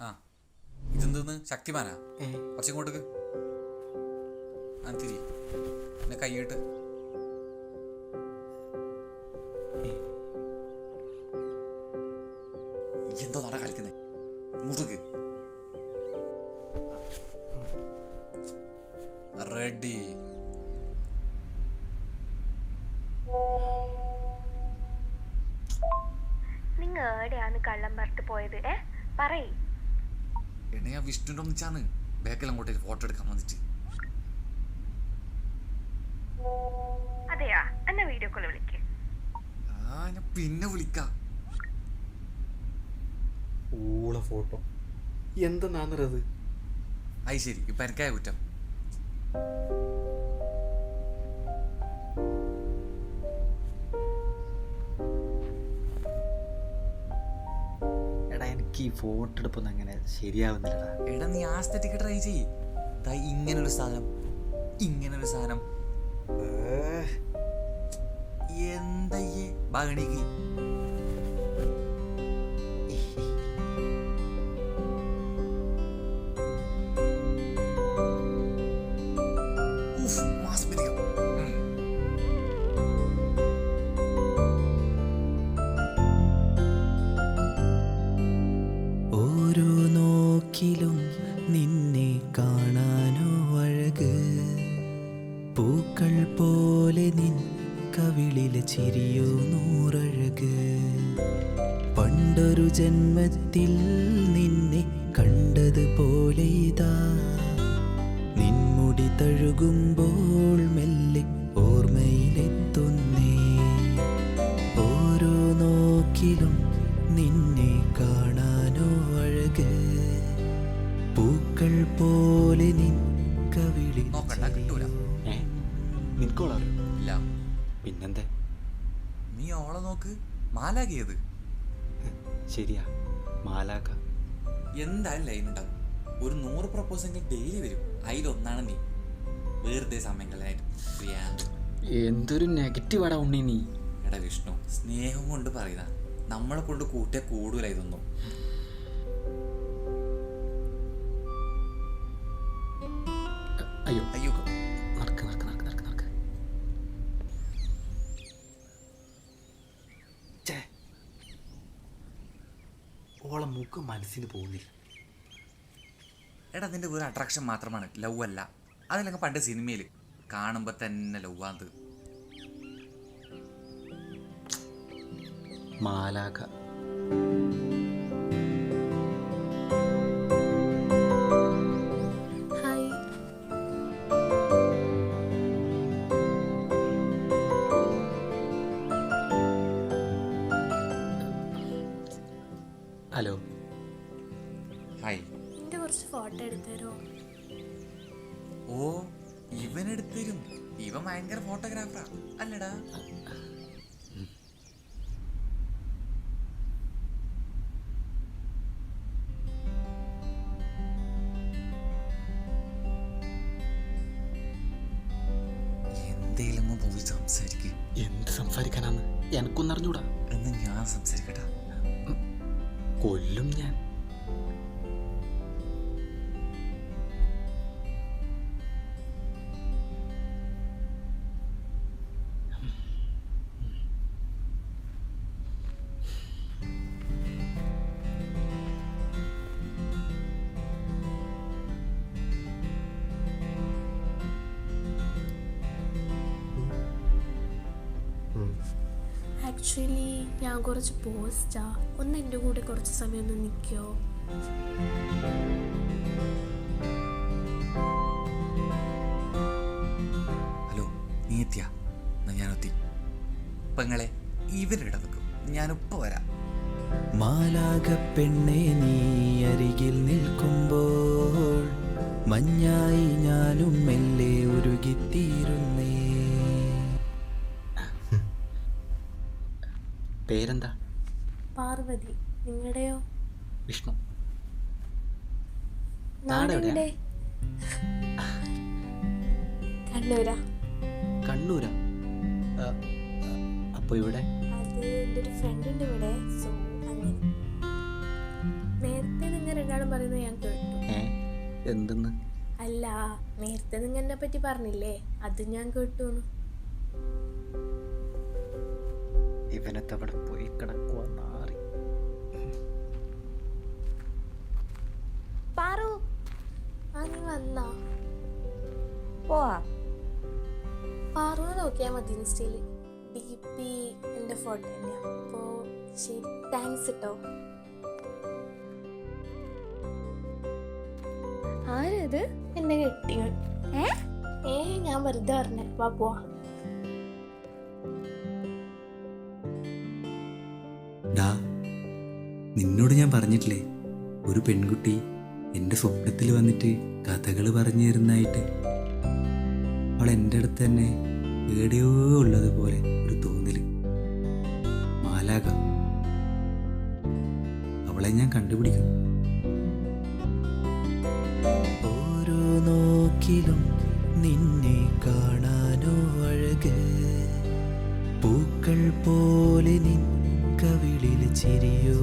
ആ. ഇതെന്തോന്ന്? ശക്തിമാനാ? കുറച്ചും ഇങ്ങോട്ടേക്ക്. ആ എന്നെ കൈയിട്ട് എന്തോ നട കളിക്കുന്നേ. റെഡി. നിങ്ങൾ എവിടെയാണ് കള്ളം പറഞ്ഞിട്ട് പോയത്? ഏ? പറയ്. ഞാൻ വിഷ്ണുന്റെ ഒന്നിച്ചാണ് ബാക്കിൽ അങ്ങോട്ടേക്ക് ഫോട്ടോ എടുക്കാൻ വന്നിട്ട്. അതെയാ? എന്നാ വീഡിയോ കോൾ വിളിക്ക്. ആ ഞാൻ പിന്നെ വിളിക്കാം. ഊള ഫോട്ടോ എന്തെന്നാന്നറത് അത് ശരി ഇപ്പൊ എനിക്കായ കുറ്റം. എനിക്ക് ഈ ഫോട്ടോ എടുപ്പൊന്നും അങ്ങനെ ശരിയാവുന്നില്ലടാ. എടാ നീ ആസ്തറ്റിക് ട്രൈ ചെയ്യ്. ദാ ഇങ്ങനൊരു സാധനം. ഇങ്ങനൊരു സാധനം. എന്തയ്യേ? ബാഗണിക്ക്. പോലെ നിൻ കവിളിലെ ചിരിയോ നൂറഴക്. പണ്ടൊരു ജന്മത്തിൽ നിന്നെ കണ്ടതുപോലെ ഇതാ. നിൻമുടി തഴുകുമ്പോൾ മെല്ലെ ഓർമ്മയിലെത്തുന്നേ. ഓരോ നോക്കിലും നിന്നെ കാണാനോ അഴക്. പൂക്കൾ പോലെ നിൻ കവിളി നോക്കണ്ട, കിട്ടൂല. ഏ ഇല്ല. പിന്നെന്താ? നീ ഓളെ നോക്ക്. മാലാകിയത് ശരിയാ. മാലാക്ക എന്തായാലും ലൈൻ ഉണ്ടാകും ഒരു നൂറ് പ്രപ്പോസെങ്കിൽ ഡെയിലി വരും. അതിലൊന്നാണ് നീ. വെറുതെ സമയം കളയാൻ പ്രിയാന്ത് എന്തൊരു നെഗറ്റീവാടാ ഉണ്ണി നീ. എടാ വിഷ്ണു സ്നേഹം കൊണ്ട് പറയുന്ന. നമ്മളെ കൊണ്ട് കൂട്ടിയ കൂടുതലായി ഇതൊന്നും. ഓളെ മുഖം മനസ്സിന് പോകുന്നില്ല. എടാ നിന്റെ ഒരു അട്രാക്ഷൻ മാത്രമാണ്. ലവ് അല്ല. അതിലൊക്കെ പണ്ട് സിനിമയിൽ കാണുമ്പോൾ തന്നെ ലവ് ആന്ത് ഇവൻ എടുത്തരും ഇവൻ ഭയങ്കര ഫോട്ടോഗ്രാഫറാ അല്ലടാ. എന്ത് സംസാരിക്കാനാന്ന്? എനക്കൊന്നും അറിഞ്ഞൂടാ എന്ന് ഞാൻ സംസാരിക്കട്ടാ. കൊല്ലും ഞാൻ. ആക്ച്വലി ഞാൻ കുറച്ച് പോസ്റ്റാ ഒന്ന് എന്റെ കൂടെ കുറച്ച് സമയം ഒന്ന് നിൽക്കോ ഹലോ നീ എത്തിയ? ഞാൻ ഞാനെത്തി പെങ്ങളെ ഇവരിട നിൽക്കും ഞാനിപ്പോ വരാം. മാലാക പെണ്ണെ നീ അരികിൽ നിൽക്കുമ്പോൾ മഞ്ഞായി ഞാനും മെല്ലെ ഉരുകിത്തീരുന്നേ. പേരെന്താ? പാർവതി. നിങ്ങളുടെയോ? വിഷ്ണു? കണ്ണൂരാ. കണ്ണൂരാ? അപ്പൊ ഇവിടെ? അത് എന്റെ ഒരു ഫ്രണ്ട് ഉണ്ട് ഇവിടെ. സോ അങ്ങനെ. നേരത്തെ നിങ്ങൾ രണ്ടാളും പറയുന്നത് ഞാൻ കേട്ടു. എന്തെന്ന്? അല്ല നേരത്തെ നിങ്ങൾ എന്നെ പറ്റി പറഞ്ഞില്ലേ? അത് ഞാൻ കേട്ടു ഇവനത്തെ അവിടെ പോയി കിടക്കുക നാറി. പാറു ആ നീ വന്നാ? പോവാ. പാറുവിനെ നോക്കിയാൽ മതി ഇൻസ്റ്റയിൽ ഡി പി എന്റെ ഫോട്ടോ തന്നെയാ. അപ്പോൾ ശരി താങ്ക്സ് കേട്ടോ ആരത്? എന്നെ കെട്ടിയോ ഏ? ഏ ഞാൻ വെറുതെ പറഞ്ഞേ. വാ പോവാ. ഡാ നിന്നോട് ഞാൻ പറഞ്ഞിട്ടില്ലേ ഒരു പെൺകുട്ടി എന്റെ സ്വപ്നത്തിൽ വന്നിട്ട് കഥകൾ പറഞ്ഞു തരുന്നതായിട്ട്. അവൾ എന്റെ അടുത്ത് തന്നെ എവിടെയോ ഉള്ളതുപോലെ ഒരു തോന്നൽ മാലാക അവളെ ഞാൻ കണ്ടുപിടിക്കും ഓരോ നോക്കിലും നിന്നെ കാണാനോ അഴക്. പൂക്കൾ പോലെ നിൻ കവിളിൽ ചിരിയോ.